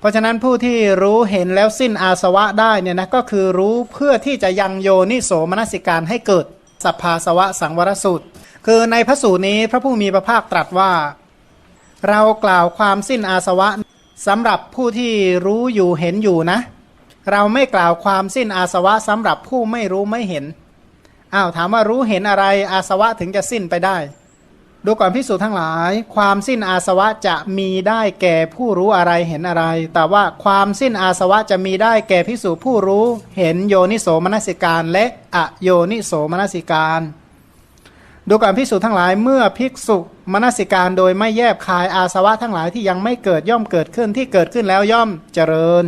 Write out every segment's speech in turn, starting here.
เพราะฉะนั้นผู้ที่รู้เห็นแล้วสิ้นอาสวะได้เนี่ยนะก็คือรู้เพื่อที่จะยังโยนิโสมนสิการให้เกิดสัพพาสวะสังวรสูตร คือในพระสูตรนี้พระผู้มีพระภาคตรัสว่า เรากล่าวความสิ้นอาสวะสำหรับผู้ที่รู้อยู่เห็นอยู่นะ เราไม่กล่าวความสิ้นอาสวะสำหรับผู้ไม่รู้ไม่เห็นอ้าวถามว่ารู้เห็นอะไรอาสวะถึงจะสิ้นไปได้ ดูก่อนพิสูจน์ทั้งหลาย ความสิ้นอาสวะจะมีได้แก่ผู้รู้อะไรเห็นอะไร แต่ว่าความสิ้นอาสวะจะมีได้แก่พิสูจผู้รู้ เห็นโยนิโสมนสิการ และอโยนิโสมนสิการ ดูก่อนพิสูจน์ทั้งหลายเมื่อภิกษุมนสิการโดยไม่แยบคายอาสวะทั้งหลายที่ยังไม่เกิดย่อมเกิดขึ้นที่เกิดขึ้นแล้วย่อมเจริญ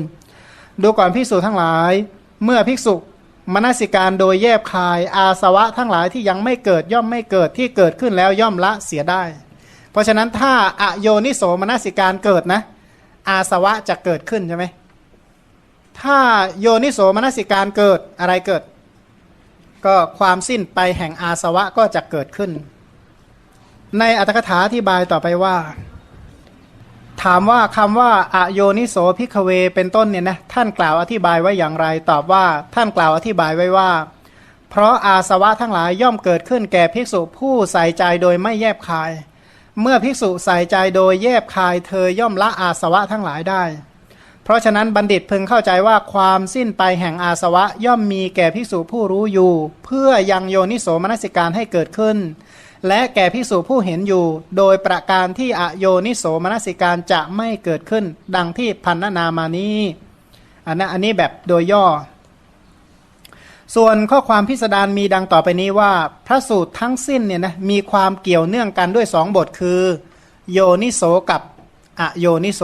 ดูก่อนพิสูจน์ทั้งหลาย เมื่อภิกษุ มนสิการโดยแยบคาย อาสวะทั้งหลายที่ยังไม่เกิดย่อมไม่เกิดที่เกิดขึ้นแล้วย่อมละเสียได้ เพราะฉะนั้นถ้าอโยนิโสมนสิการเกิดนะ อาสวะจะเกิดขึ้นใช่ไหมถ้าโยนิโสมนสิการเกิดอะไรเกิด ก็ความสิ้นไปแห่งอาสวะก็จะเกิดขึ้น ในอัตถกถาอธิบายต่อไปว่า ถามว่าคำว่าอโยนิโสพิกเวเป็นต้นเนี่ยนะท่านกล่าวอธิบายไว้อย่างไร ตอบว่าท่านกล่าวอธิบายไว้ว่า เพราะอาสวะทั้งหลายย่อมเกิดขึ้นแก่ภิกษุผู้ใส่ใจโดยไม่แยบคาย เมื่อภิกษุใส่ใจโดยแยบคายเธอย่อมละอาสวะทั้งหลายได้ เพราะฉะนั้นบัณฑิตพึงเข้าใจว่าความสิ้นไปแห่งอาสวะย่อมมีแก่ภิกษุผู้รู้อยู่ เพื่อยังโยนิโสมนสิการให้เกิดขึ้น และแก่ภิกษุผู้เห็นอยู่ โดยประการที่อโยนิโสมนสิการจะไม่เกิดขึ้น ดังที่พันนานามานี้อันนั้นอันนี้แบบโดยย่อ ส่วนข้อความพิสดารมีดังต่อไปนี้ว่า พระสูตรทั้งสิ้นเนี่ยนะมีความเกี่ยวเนื่องกันด้วยสองบทคือ โยนิโสกับอโยนิโส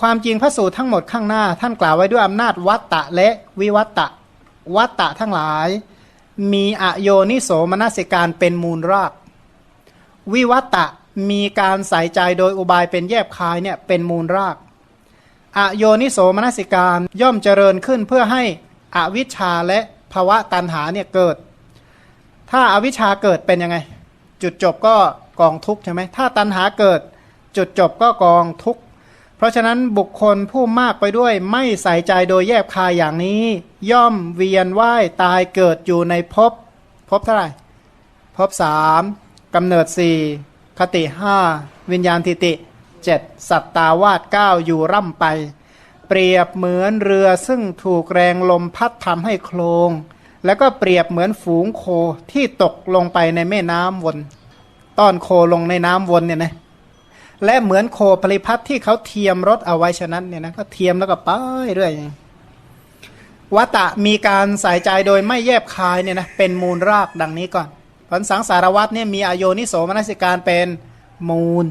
ความจริงพระสูตรทั้งหมดข้างหน้า ท่านกล่าวไว้ด้วยอำนาจวัตตะและวิวัตตะวัตตะทั้งหลาย มีอโยนิโสมนสิการเป็นมูลราก วิวัตตะมีการใส่ใจโดยอุบายเป็นแยบคายเนี่ยเป็นมูลราก อโยนิโสมนสิการย่อมเจริญขึ้นเพื่อให้อวิชชาและภาวะตันหาเนี่ยเกิด ถ้าอาวิชชาเกิดเป็นยังไง จุดจบก็กองทุกข์ใช่ไหมถ้าตันหาเกิด จุดจบก็กองทุกข เพราะฉะนั้นบุคคลผู้มากไปด้วยไม่ใส่ใจโดยแยบคายอย่างนี้ ย่อมเวียนว่ายตายเกิดอยู่ในภพภพเท่าไหร่ภพสามกำเนิดสี่คติห้าวิญญาณทิติเจ็ดสัตตาวาสเก้าอยู่ร่ำไป เปรียบเหมือนเรือซึ่งถูกแรงลมพัดทำให้โคลงแล้วก็เปรียบเหมือนฝูงโคที่ตกลงไปในแม่น้ำวน ต้อนโคลงในน้ำวนเนี่ยนะ และเหมือนโคผลิพัทที่เขาเทียมรถเอาไว้ฉะนั้นเนี่ยนะก็เทียมแล้วก็ไปเรื่อยวัตตะมีการใส่ใจโดยไม่แยบคายเนี่ยนะเป็นมูลรากดังนี้ก่อนผลสังสารวัตเนี่ยมีอโยนิโสมนสิการเป็นมูล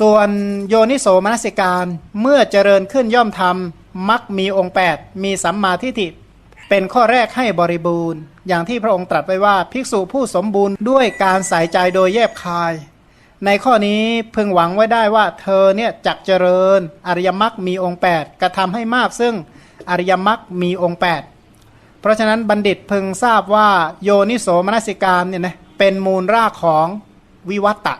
ส่วนโยนิโสมนสิการเมื่อเจริญขึ้นย่อมทำมักมีองค์ 8 มีสัมมาทิฏฐิเป็นข้อแรกให้บริบูรณ์ อย่างที่พระองค์ตรัสไว้ว่า ภิกษุผู้สมบูรณ์ด้วยการใส่ใจโดยแยบคาย ในข้อนี้พึงหวังไว้ได้ว่าเธอเนี่ยจักเจริญอริยมรรคมีองค์ 8 กระทำให้มากซึ่งอริยมรรคมีองค์ 8 เพราะฉะนั้นบัณฑิตพึงทราบว่าโยนิโสมนสิการเนี่ยนะเป็นมูลรากของวิวัตตะ